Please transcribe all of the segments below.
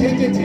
সেজেছে।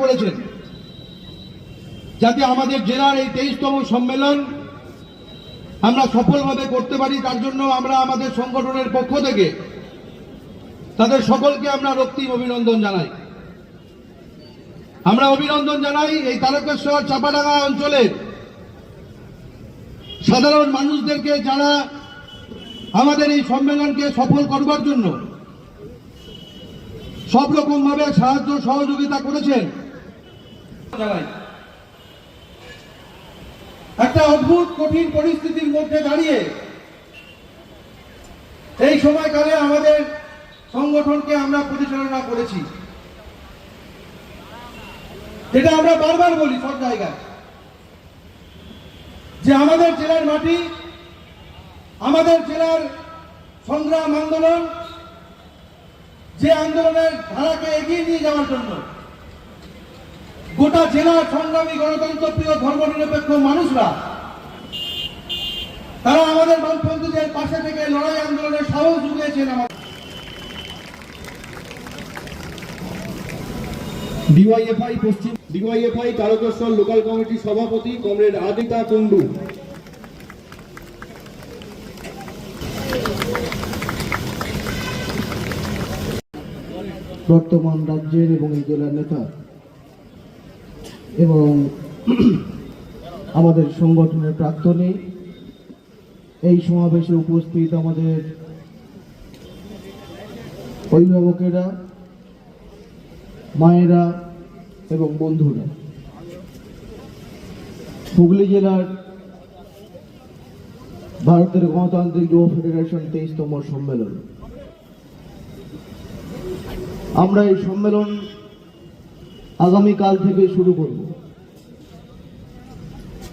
করেছেন যাতে আমাদের জেলার এই তেইশতম সম্মেলন আমরা সফলভাবে করতে পারি, তার জন্য আমরা আমাদের সংগঠনের পক্ষ থেকে তাদের সকলকে আমরা রক্তিম অভিনন্দন জানাই আমরা অভিনন্দন জানাই এই তারকেশ্বর চাপাডাঙ্গা অঞ্চলের সাধারণ মানুষদেরকে যারা আমাদের এই সম্মেলনকে সফল করবার জন্য সব রকম ভাবে সাহায্য সহযোগিতা করেছেন। একটা অদ্ভুত, কঠিন পরিস্থিতির মধ্যে দাঁড়িয়ে এই সময়কালে আমাদের সংগঠনকে আমরা পরিচালনা করেছি। যেটা আমরা বারবার বলি সব জায়গায়, যে আমাদের জেলার মাটি, আমাদের জেলার সংগ্রাম আন্দোলন, যে আন্দোলনের ধারাকে এগিয়ে নিয়ে যাওয়ার জন্য গোটা জেলার সংগ্রামী গণতন্ত্র প্রিয় ধর্মনিরপেক্ষ মানুষরা তারা আমাদের বামপন্থীদের পাশে থেকে লড়াই আন্দোলনের সাহস জুগিয়েছেন আমাদের। ডিওয়াইএফআই পশ্চিম ডিওয়াইএফআই তারকেশ্বর লোকাল কমিটির সভাপতি কমরেড আদিতা কুন্ডু বর্তমান রাজ্যের এবং এই জেলার নেতা এবং আমাদের সংগঠনের প্রাক্তনী, এই সমাবেশে উপস্থিত আমাদের অভিভাবকেরা, মায়েরা এবং বন্ধুরা। হুগলি জেলার ভারতের গণতান্ত্রিক যুব ফেডারেশন তেইশতম সম্মেলন। আমরা এই সম্মেলন আগামীকাল থেকে শুরু করব।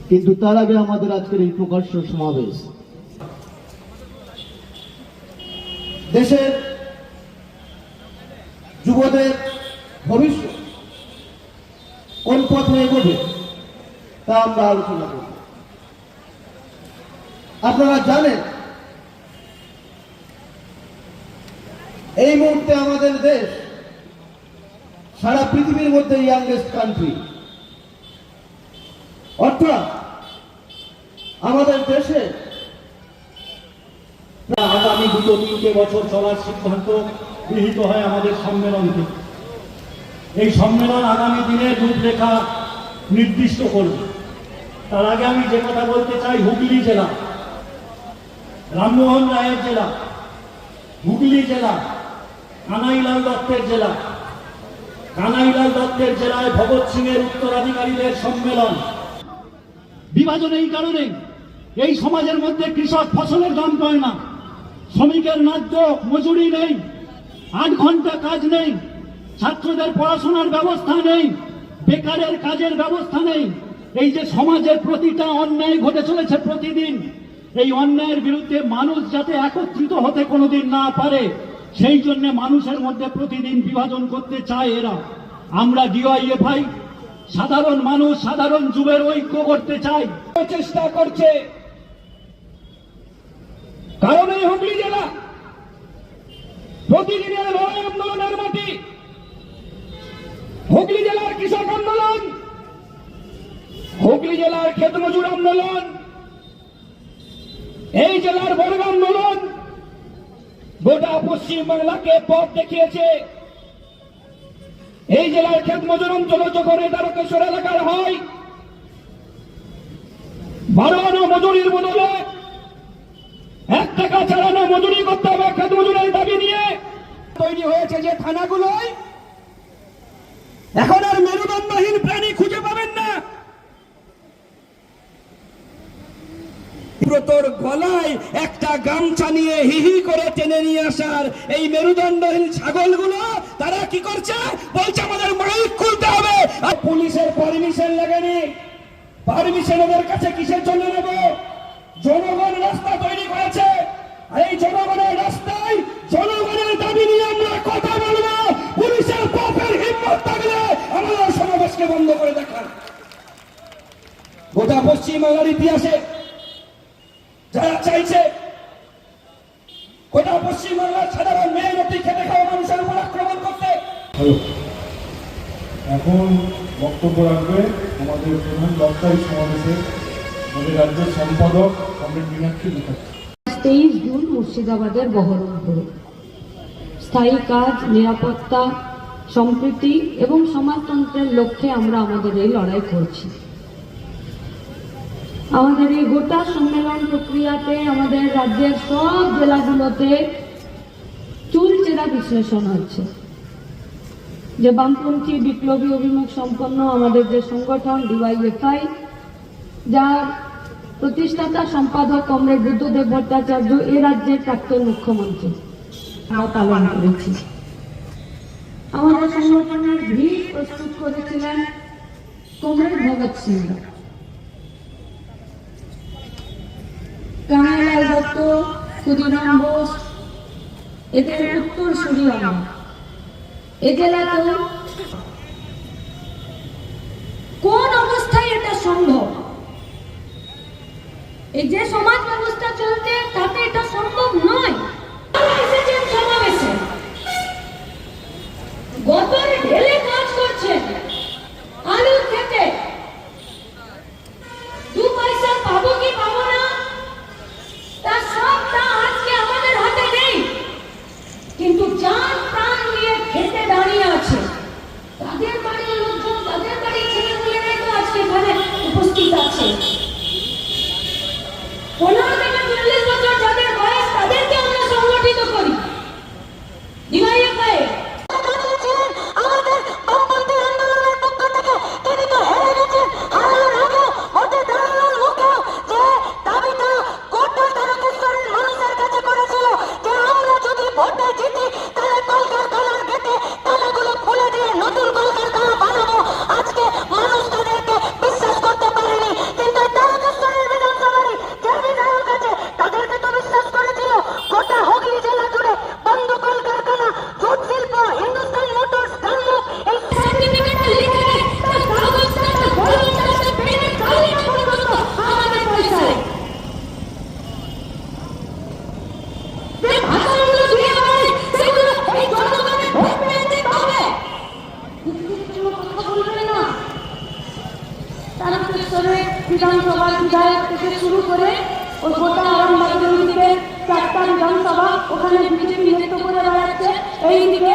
কিন্তু তার আগে আমাদের আজকের এই প্রকাশ্য সমাবেশ। দেশের যুবদের ভবিষ্যৎ কোন পথে এগোবে, তা আমরা আলোচনা করব। আপনারা জানেন, এই মুহূর্তে আমাদের দেশ সারা পৃথিবীর মধ্যে ইয়াংগেস্ট কান্ট্রি অর্থাৎ আমাদের দেশে আগামী দুটো তিনটে বছর চলার সিদ্ধান্ত গৃহীত হয় আমাদের সম্মেলন থেকে এই সম্মেলন আগামী দিনের রূপরেখা নির্দিষ্ট করবে। তার আগে আমি যে কথা বলতে চাই, হুগলি জেলা, রামমোহন রায়ের জেলা, হুগলি জেলা, কানাইলাল দত্তের জেলা। কানাইলাল দত্তের জেলায় ভগৎ সিং এর উত্তরাধিকারীদের সম্মেলন বিভাজন এই কারণে এই সমাজের মধ্যে কৃষক ফসলের দাম পায় না। শ্রমিকের ন্যায্য মজুরি নেই, আট ঘণ্টা কাজ নেই, ছাত্রদের পড়াশোনার ব্যবস্থা নেই, বেকারের কাজের ব্যবস্থা নেই। এই যে সমাজের প্রতিটা অন্যায় ঘটে চলেছে প্রতিদিন, এই অন্যায়ের বিরুদ্ধে মানুষ যাতে একত্রিত হতে কোনোদিন না পারে, সেই জন্য মানুষের মধ্যে প্রতিদিন বিভাজন করতে চায় এরা। আমরা ডিওয়াইএফআই সাধারণ মানুষ, সাধারণ যুগের ঐক্য করতে চাই চেষ্টা করছে। কারণ এই হুগলি জেলা প্রতিদিনের লড়াই আন্দোলনের মাটি। হুগলি জেলার কৃষক আন্দোলন, হুগলি জেলার ক্ষেত মজুর আন্দোলন, এই জেলার বর্গ আন্দোলন গোটা পশ্চিম বাংলাকে পথ দেখিয়েছে। এই জেলার খেত মজুর অঞ্চল যখন তারকেশ্বর এলাকার হয়। বারো মজুরির বদলে এক টাকা চালানো মজুরি করতে হবে খেত মজুরের দাবি নিয়ে। তৈরি হয়েছে যে থানাগুলোয়। এখন আর মেরুদণ্ডহীন প্রাণী খুঁজে পাবেন না। ব্রতর গলায় একটা গামছা নিয়ে হিহি করে টেনে নিয়ে আসার এই মেরুদণ্ডহীন ছাগলগুলো তারা কি করছে? বলছে, আমাদের মাইক খুলতে হবে আর পুলিশের পারমিশন লাগেনি। পারমিশন ওদের কাছে কিসের জন্য নেব? জনগণ রাস্তা তৈরি করেছে। আর এই জনগণের রাস্তায় জনগণের দাবি নিয়ে আমরা কথা বলব। পুলিশের পাপের হিম্মত থাকলে আমাদের সমাবেশকে বন্ধ করে দেখান। গোটা পশ্চিমবাংলার ইতিহাসে যারা চাইছে। গোটা পশ্চিমবাংলার সাধারণ মেয়ে রুটি খেতে খাওয়া মানুষের উপর আক্রমণ করতে। এখন বক্তব্য রাখবে আমাদের প্রধান বক্তাই সমাবেশে আমাদের রাজ্যের সম্পাদক কমরেড মীনাক্ষী মুখার্জী। তেইশ জুন মুর্শিদাবাদের বহরমপুরে। স্থায়ী কাজ নিরাপত্তা সম্প্রীতি এবং সমাজতন্ত্রের লক্ষ্যে আমরা আমাদের এই লড়াই করছি। আমাদের এই গোটা সম্মেলন প্রক্রিয়াতে আমাদের রাজ্যের সব জেলাগুলোতে চুলচেরা বিশ্লেষণ হচ্ছে। যে বামপন্থী বিপ্লবী অভিমুখ সম্পন্ন আমাদের যে সংগঠন ডিওয়াইএফআই, যার প্রতিষ্ঠাতা সম্পাদক কমরেড বুদ্ধদেব ভট্টাচার্য এ রাজ্যের প্রাক্তন মুখ্যমন্ত্রী। আমরা পালন করেছি। আমাদের সংগঠনের ভিড় প্রস্তুত করেছিলেন কমরেড ভগৎ সিং কানাইলাল দত্ত ক্ষুদিরাম বোস এদের উত্তর সুরি আমরা এ কোন অবস্থায় এটা সম্ভব? এই যে সমাজ ব্যবস্থা চলছে, তাতে এটা সম্ভব নয় আপনারা এসেছেন সমাবেশে গতর ঢেলে কাজ করছেন আলুর খেতে দু পয়সা পাবো কি পাবো না তার সবটা আজকে আমাদের হাতে নেই কিন্তু যার প্রাণ দিয়ে খেতে দাঁড়িয়ে আছে তাদের বাড়ির লোকজন তাদের বাড়ির ছেলেমেয়েরাই তো আজকে এখানে উপস্থিত আছে পনেরো থেকে চল্লিশ বছর যাদের বয়স তাদেরকে তারকেশ্বরে বিধানসভার বিধায়ক থেকে শুরু করে ওই গোটা আরামবাগের দিকে চারটা বিধানসভা ওখানে বিজেপি নেতৃত্ব করে বেড়াচ্ছে। এই দিকে